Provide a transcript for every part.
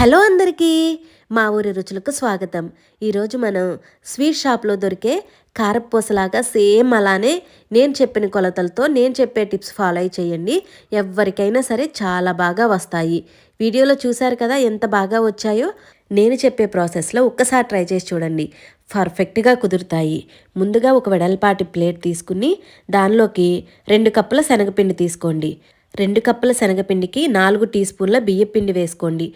Hello అందరికీ మా ఊరి రుచులకు స్వాగతం. ఈరోజు మనం స్వీట్ షాప్లో దొరికే కారపూసలాగా సేమ్ అలానే నేను చెప్పిన కొలతలతో నేను చెప్పే టిప్స్ ఫాలో అయి చేయండి. ఎవరికైనా సరే చాలా బాగా వస్తాయి. వీడియోలో చూశారు కదా ఎంత బాగా వచ్చాయో? నేను చెప్పే ప్రాసెస్లో ఒక్కసారి ట్రై చేసి చూడండి. పర్ఫెక్ట్గా కుదురుతాయి. ముందుగా ఒక వెడల్పాటి ప్లేట్ తీసుకుని దానిలోకి రెండు కప్పుల శనగపిండి తీసుకోండి. రెండు కప్పుల శనగపిండికి నాలుగు టీ స్పూన్ల బియ్యపిండి వేసుకోండి.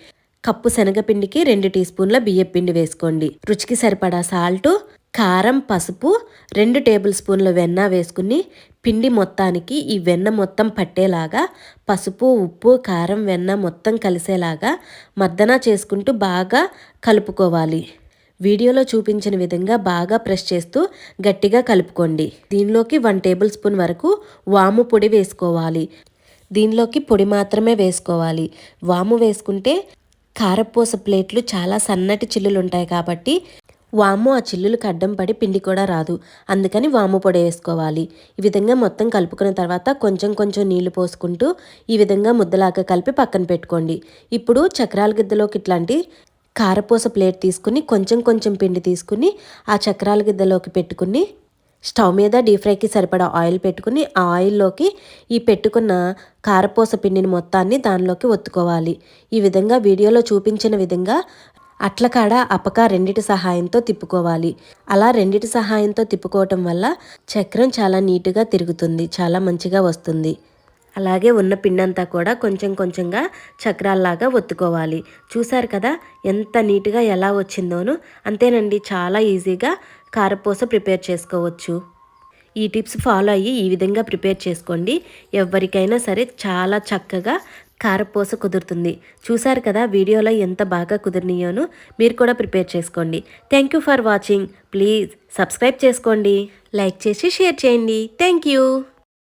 కప్పు శనగపిండికి రెండు టీ స్పూన్ల బియ్యపిండి వేసుకోండి. రుచికి సరిపడా సాల్టు కారం పసుపు రెండు టేబుల్ స్పూన్ల వెన్న వేసుకుని పిండి మొత్తానికి ఈ వెన్న మొత్తం పట్టేలాగా పసుపు ఉప్పు కారం వెన్న మొత్తం కలిసేలాగా మర్దన చేసుకుంటూ బాగా కలుపుకోవాలి. వీడియోలో చూపించిన విధంగా బాగా ప్రెస్ చేస్తూ గట్టిగా కలుపుకోండి. దీనిలోకి వన్ టేబుల్ స్పూన్ వరకు వాము పొడి వేసుకోవాలి. దీనిలోకి పొడి మాత్రమే వేసుకోవాలి. వాము వేసుకుంటే కారపూస ప్లేట్లు చాలా సన్నటి చిల్లులు ఉంటాయి కాబట్టి వాము ఆ చిల్లులకు అడ్డం పడి పిండి కూడా రాదు. అందుకని వాము పొడి వేసుకోవాలి. ఈ విధంగా మొత్తం కలుపుకున్న తర్వాత కొంచెం కొంచెం నీళ్ళు పోసుకుంటూ ఈ విధంగా ముద్దలాగా కలిపి పక్కన పెట్టుకోండి. ఇప్పుడు చక్రాల గిద్దలోకి ఇట్లాంటి కారపూస ప్లేట్ తీసుకుని కొంచెం కొంచెం పిండి తీసుకుని ఆ చక్రాల గిద్దలోకి పెట్టుకుని స్టవ్ మీద డీప్ ఫ్రైకి సరిపడా ఆయిల్ పెట్టుకుని ఆ ఆయిల్లోకి ఈ పెట్టుకున్న కారపూస పిండిని మొత్తాన్ని దానిలోకి ఒత్తుకోవాలి. ఈ విధంగా వీడియోలో చూపించిన విధంగా అట్లకాడ అపక రెండిటి సహాయంతో తిప్పుకోవాలి. అలా రెండిటి సహాయంతో తిప్పుకోవటం వల్ల చక్రం చాలా నీట్గా తిరుగుతుంది చాలా మంచిగా వస్తుంది. అలాగే ఉన్న పిండంతా కూడా కొంచెం కొంచెంగా చక్రాల్లాగా ఒత్తుకోవాలి. చూసారు కదా ఎంత నీట్గా ఎలా వచ్చిందోను? అంతేనండి చాలా ఈజీగా కారపూస ప్రిపేర్ చేసుకోవచ్చు. ఈ టిప్స్ ఫాలో అయ్యి ఈ విధంగా ప్రిపేర్ చేసుకోండి. ఎవరికైనా సరే చాలా చక్కగా కారపూస కుదురుతుంది. చూసారు కదా వీడియోలో ఎంత బాగా కుదిరినాయోను? మీరు కూడా ప్రిపేర్ చేసుకోండి. Thank you for watching please subscribe చేసుకోండి. లైక్ చేసి షేర్ చేయండి. Thank you